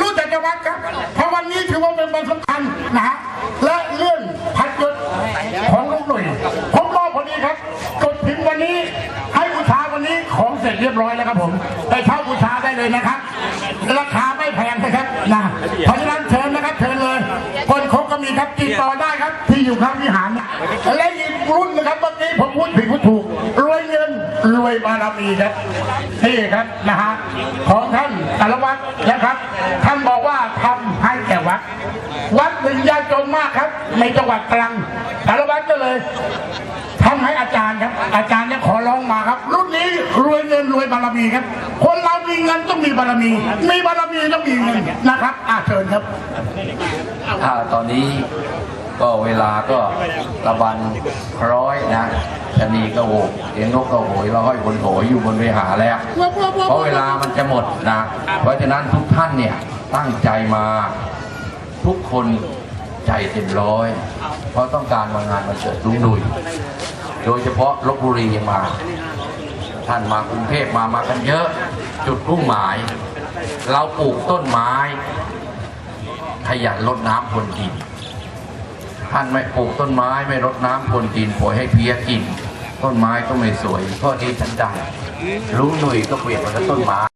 รู้จักจะวัดครับ เพราะวันนี้ถือว่าเป็นวันสำคัญนะฮะ และเลื่อนพัดยศของลุงหนุ่ยผมรอพอดีครับกดพิมพ์วันนี้ให้บูชาวันนี้ของเสร็จเรียบร้อยแล้วครับผม ไปเช่าบูชาได้เลยนะครับ ราคาไม่แพงนะครับนะ เพราะฉะนั้นเชิญนะครับเชิญเลย คนคกก็มีครับติดต่อได้ครับ ที่อยู่ข้างวิหารและอีกรุ่นนะครับเมื่อกี้ผมพูดผิดพูดถูก รวยบารมีครับนี่ครับนะฮะของท่านสารวัตรนะครับ ท่านบอกว่าทำให้แก่วัด วัดหนึ่งยากจนมากครับ ในจังหวัดตรังสารวัตรก็เลยทำให้อาจารย์ครับ อาจารย์เนี่ยขอร้องมาครับ รุ่นนี้รวยเงินรวยบารมีครับ คนเรามีเงินต้องมีบารมี มีบารมีต้องมีเงินนะครับอาเชิญครับถ้าตอนนี้ ก็เวลาก็ระบันร้อยนะชะนีก็โหกเสียงนกก็โหยเราห้อยบนโหยอยู่บนเวหาแล้ว เพราะเวลามันจะหมดนะ เพราะฉะนั้นทุกท่านเนี่ยตั้งใจมาทุกคนใจเต็มร้อย เพราะต้องการมางานมาเกิดลุงหนุ่ยโดยเฉพาะลบบุรีมา ท่านมากรุงเทพมามากันเยอะ จุดรุ่งหมาย เราปลูกต้นไม้ ขยันรดน้ำพรวนดิน ท่านไม่ปลูกต้นไม้ไม่รดน้ำพรวนดินปล่อยให้เพี้ยกิน ต้นไม้ก็ไม่สวยข้อนี้ฉันได้รู้หนุ่ยก็เปลี่ยนมาเป็นต้นไม้